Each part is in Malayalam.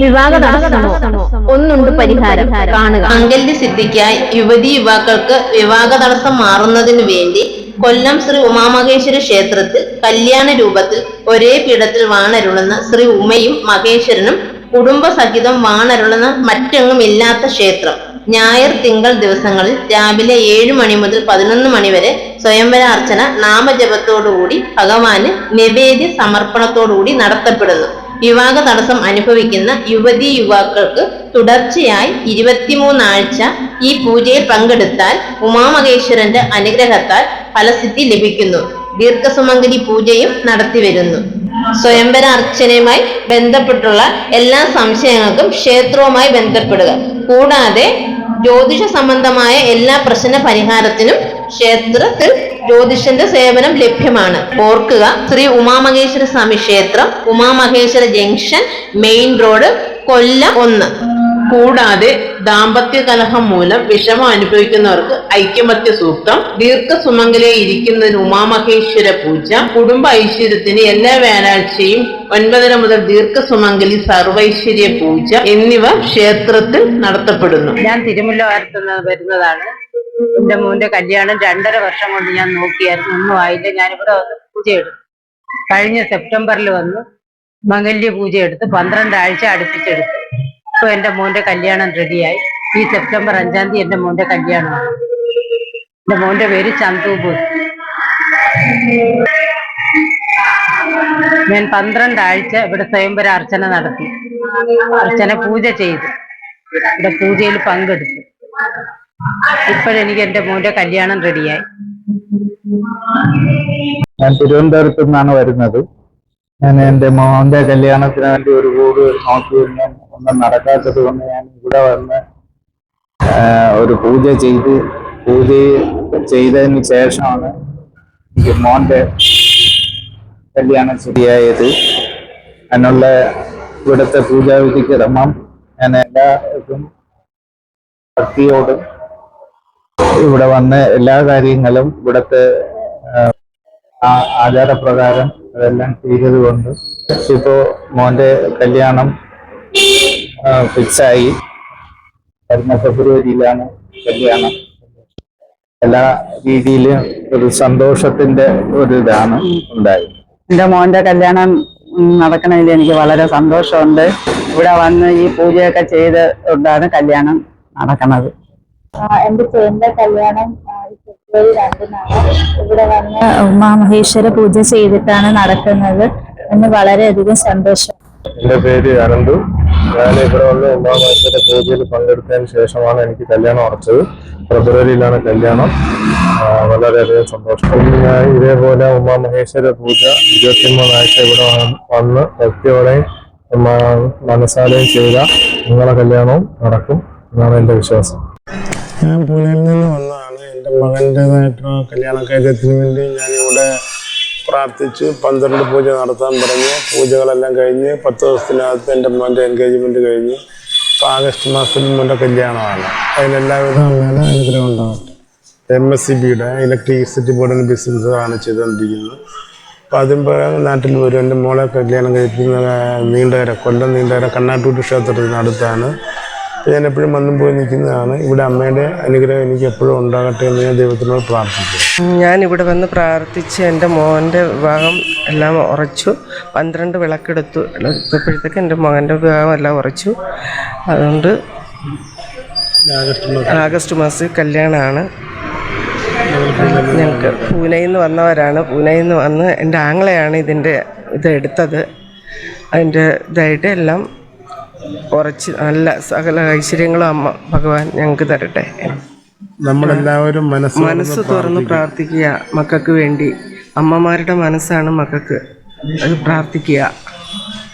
വിവാഹ തടസ്സമോ ഒന്നുണ്ട് പരിഹാരം. കാണുക. അങ്കല്യ സിദ്ധിക്കായി യുവതി യുവാക്കൾക്ക് വിവാഹ തടസ്സം മാറുന്നതിനു വേണ്ടി കൊല്ലം ശ്രീ ഉമാമഹേശ്വര ക്ഷേത്രത്തിൽ കല്യാണ രൂപത്തിൽ ഒരേ പീഠത്തിൽ വാണരുളുന്ന ശ്രീ ഉമയും മഹേശ്വരനും കുടുംബസഹിതം വാണരുളുന്ന മറ്റെങ്ങും ഇല്ലാത്ത ക്ഷേത്രം. ഞായർ തിങ്കൾ ദിവസങ്ങളിൽ രാവിലെ ഏഴു മണി മുതൽ പതിനൊന്ന് മണി വരെ സ്വയംവര അർച്ചന നാമജപത്തോടുകൂടി ഭഗവാന് നിവേദ്യ സമർപ്പണത്തോടുകൂടി നടത്തപ്പെടുന്നു. വിവാഹ തടസ്സം അനുഭവിക്കുന്ന യുവതി യുവാക്കൾക്ക് തുടർച്ചയായി ഇരുപത്തിമൂന്നാഴ്ച ഈ പൂജയിൽ പങ്കെടുത്താൽ ഉമാമഹേശ്വരന്റെ അനുഗ്രഹത്താൽ ഫലസിദ്ധി ലഭിക്കുന്നു. ദീർഘസുമംഗലി പൂജയും നടത്തിവരുന്നു. സ്വയംവര അർച്ചനയുമായി ബന്ധപ്പെട്ടുള്ള എല്ലാ സംശയങ്ങൾക്കും ക്ഷേത്രവുമായി ബന്ധപ്പെടുക. കൂടാതെ ജ്യോതിഷ സംബന്ധമായ എല്ലാ പ്രശ്ന പരിഹാരത്തിനും ക്ഷേത്രത്തിൽ ജ്യോതിഷന്റെ സേവനം ലഭ്യമാണ്. ഓർക്കുക ശ്രീ ഉമാമഹേശ്വര സ്വാമി ക്ഷേത്രം Umamaheswara junction main road Kollam ഒന്ന്. കൂടാതെ ദാമ്പത്യ കലഹം മൂലം വിഷമം അനുഭവിക്കുന്നവർക്ക് ഐക്യമത്യ സൂക്തം ദീർഘസുമംഗലെ ഇരിക്കുന്നതിന് ഉമാമഹേശ്വര പൂജ കുടുംബ ഐശ്വര്യത്തിന് എല്ലാ വ്യാഴാഴ്ചയും ഒൻപതര മുതൽ ദീർഘസുമംഗലി സർവൈശ്വര്യ പൂജ എന്നിവ ക്ഷേത്രത്തിൽ നടത്തപ്പെടുന്നു. ഞാൻ തിരുമുല്ല വരുന്നതാണ് എന്റെ മോന്റെ കല്യാണം രണ്ടര വർഷം കൊണ്ട് ഞാൻ നോക്കിയായിരുന്നു. ഒന്നും ആയില്ല. ഞാനിവിടെ വന്ന് പൂജ എടുത്തു. കഴിഞ്ഞ സെപ്റ്റംബറിൽ വന്ന് മംഗല്യ പൂജ എടുത്ത് ആഴ്ച അടുപ്പിച്ചെടുത്തു. ഇപ്പൊ എന്റെ മോന്റെ കല്യാണം റെഡിയായി. ഈ സെപ്റ്റംബർ അഞ്ചാം തീയതി എന്റെ മോന്റെ കല്യാണമാണ്. എന്റെ മോന്റെ പേര് ചന്തു ബോസ്. ഞാൻ പന്ത്രണ്ടാഴ്ച ഇവിടെ സ്വയംവര അർച്ചന നടത്തി. അർച്ചന പൂജ ചെയ്തു. ഇവിടെ പൂജയിൽ പങ്കെടുത്തു. ഇപ്പോഴെനിക്ക് എന്റെ മോന്റെ കല്യാണം റെഡിയായി ഞാൻ തിരുവനന്തപുരത്ത് നിന്നാണ് വരുന്നത്. ഞാൻ എന്റെ മോന്റെ കല്യാണത്തിന് വേണ്ടി ഒരു വീട് നോക്കിയിരുന്നു. ഒന്നും നടക്കാത്തത് കൊണ്ട് ഞാൻ ഇവിടെ വന്ന് ഒരു പൂജ ചെയ്ത് പൂജ ചെയ്തതിന് ശേഷമാണ് എനിക്ക് മോന്റെ കല്യാണം ശരിയായത്. അതിനുള്ള ഇവിടുത്തെ പൂജാവിധിക്ക് ക്രമം ഞാൻ എല്ലാവർക്കും ഭക്തിയോടും ഇവിടെ വന്ന് എല്ലാ കാര്യങ്ങളും ഇവിടുത്തെ ആചാരപ്രകാരം അതെല്ലാം ചെയ്തതുകൊണ്ട് ഇപ്പോ മോന്റെ കല്യാണം ഫിക്സായി. വരുന്ന ഫെബ്രുവരിയിലാണ് കല്യാണം. എല്ലാ രീതിയിലും ഒരു സന്തോഷത്തിന്റെ ഒരു ഇതാണ് ഉണ്ടായത്. എന്റെ മോന്റെ കല്യാണം നടക്കണതിൽ എനിക്ക് വളരെ സന്തോഷമുണ്ട്. ഇവിടെ വന്ന് ഈ പൂജയൊക്കെ ചെയ്ത് കൊണ്ടാണ് കല്യാണം നടക്കുന്നത് എന്റെ ചേന്റെ കല്യാണം ഫെബ്രുവരി രണ്ടിനാണ്. ഇവിടെ വന്ന് ഉമാമഹേശ്വര പൂജ ചെയ്തിട്ടാണ് നടക്കുന്നത്. എന്ന് വളരെയധികം സന്തോഷം. എന്റെ പേര് അനന്തു. ഞാൻ ഇവിടെ വന്ന് ഉമാമഹേശ്വര പൂജയിൽ പങ്കെടുത്തതിന് ശേഷമാണ് എനിക്ക് കല്യാണം ഉറച്ചത്. ഫെബ്രുവരിയിലാണ് കല്യാണം. വളരെയധികം സന്തോഷം. ഞാൻ ഇതേപോലെ ഉമാമഹേശ്വര പൂജ ഇരുപത്തിമൂന്നാഴ്ച ഇവിടെ വന്ന് ഭക്തിയോടെയും മനസ്സാലയും ചെയ്ത നിങ്ങളെ കല്യാണവും നടക്കും എന്നാണ് എന്റെ വിശ്വാസം. ഞാൻ പൂനെയിൽ നിന്ന് വന്നതാണ്. എന്റെ മകന്റെതായിട്ടുള്ള കല്യാണക്കാര്യത്തിന് വേണ്ടി ഞാനിവിടെ പ്രാർത്ഥിച്ച് പന്ത്രണ്ട് പൂജ നടത്താൻ പറഞ്ഞു പൂജകളെല്ലാം കഴിഞ്ഞ് പത്ത് ദിവസത്തിനകത്ത് എന്റെ മോന്റെ എൻഗേജ്മെന്റ് കഴിഞ്ഞ് ഇപ്പോൾ ആഗസ്റ്റ് മാസത്തിൽ മോന്റെ കല്യാണമാണ്. അതിനെല്ലാവിധ അമ്മയുടെ അനുഗ്രഹം ഉണ്ടാവട്ടെ എം എസ് സി ബിയുടെ ഇലക്ട്രിസിറ്റി ബോർഡിന് ബിസിനസ്സാണ് ചെയ്തുകൊണ്ടിരിക്കുന്നത്. അപ്പോൾ അതും പറയാൻ നാട്ടിൽ വരും എന്റെ മോളെ കല്യാണം കഴിക്കുന്ന നീണ്ടകര കൊല്ലം നീണ്ടകര കണ്ണാട്ടൂട്ട് ക്ഷേത്രത്തിന് അടുത്താണ്. അപ്പോൾ ഞാൻ എപ്പോഴും വന്നും പോയി നിൽക്കുന്നതാണ്. ഇവിടെ അമ്മയുടെ അനുഗ്രഹം എനിക്ക് എപ്പോഴും ഉണ്ടാകട്ടെ എന്ന് ഞാൻ ദൈവത്തിനോട് പ്രാർത്ഥിക്കുന്നു. ഞാൻ ഇവിടെ വന്ന് പ്രാർത്ഥിച്ച് എന്റെ മോന്റെ വിവാഹം എല്ലാം ഉറച്ചു. പന്ത്രണ്ട് വിളക്കെടുത്തു. എടുത്തപ്പോഴത്തേക്ക് എന്റെ മകന്റെ വിവാഹം എല്ലാം ഉറച്ചു. അതുകൊണ്ട് ആഗസ്റ്റ് മാസം കല്യാണമാണ്. ഞങ്ങൾക്ക് പൂനെയിൽ നിന്ന് വന്നവരാണ്. പൂനെയിൽ നിന്ന് വന്ന് എന്റെ ആങ്ങളെയാണ് ഇതിന്റെ ഇത് എടുത്തത്. അതിന്റെ ഇതായിട്ട് എല്ലാം ഉറച്ച് നല്ല സകല ഐശ്വര്യങ്ങളും അമ്മ ഭഗവാൻ ഞങ്ങൾക്ക് തരട്ടെ. നമ്മളെല്ലാവരും മനസ്സ് മനസ്സ് തുറന്ന് പ്രാർത്ഥിക്കുക. മക്കൾക്ക് വേണ്ടി. അമ്മമാരുടെ മനസ്സാണ് മക്കൾക്ക് അത് പ്രാർത്ഥിക്കുക.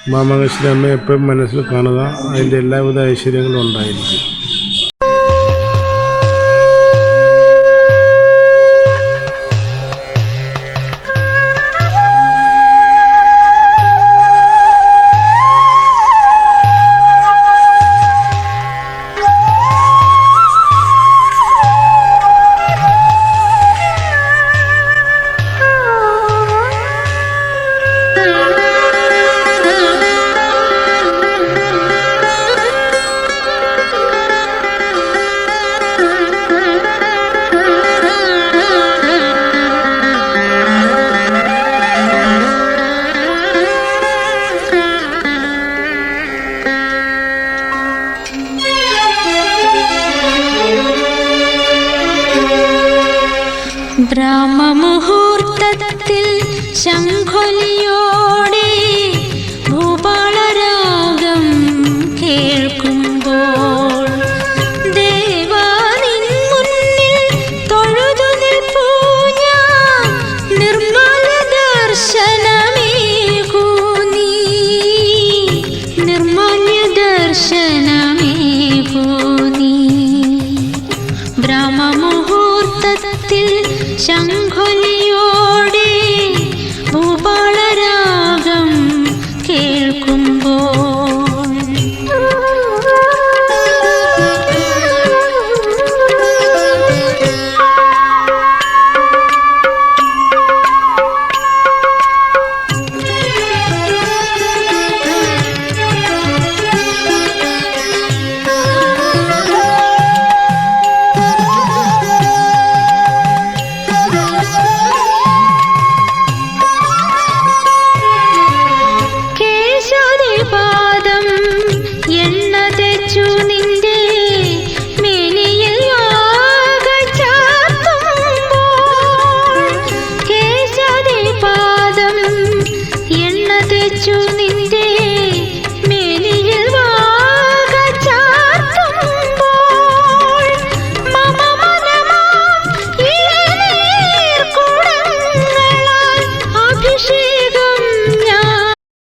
മാമകശ്രീ അമ്മ എപ്പോഴും മനസ്സിൽ കാണുക. അതിന്റെ എല്ലാവിധ ഐശ്വര്യങ്ങളും ഉണ്ടായിരിക്കും. ബ്രാഹ്മുഹൂർത്തത്തിൽ ശംഖൊലിയോടെ ഭൂപാളരാഗം കേൾക്കുമ്പോൾ ദേവാനിൻ മുന്നിൽ തൊഴുതു ഞാൻ. കൂട്ടത്തിൽ ശംഖൊലിയോ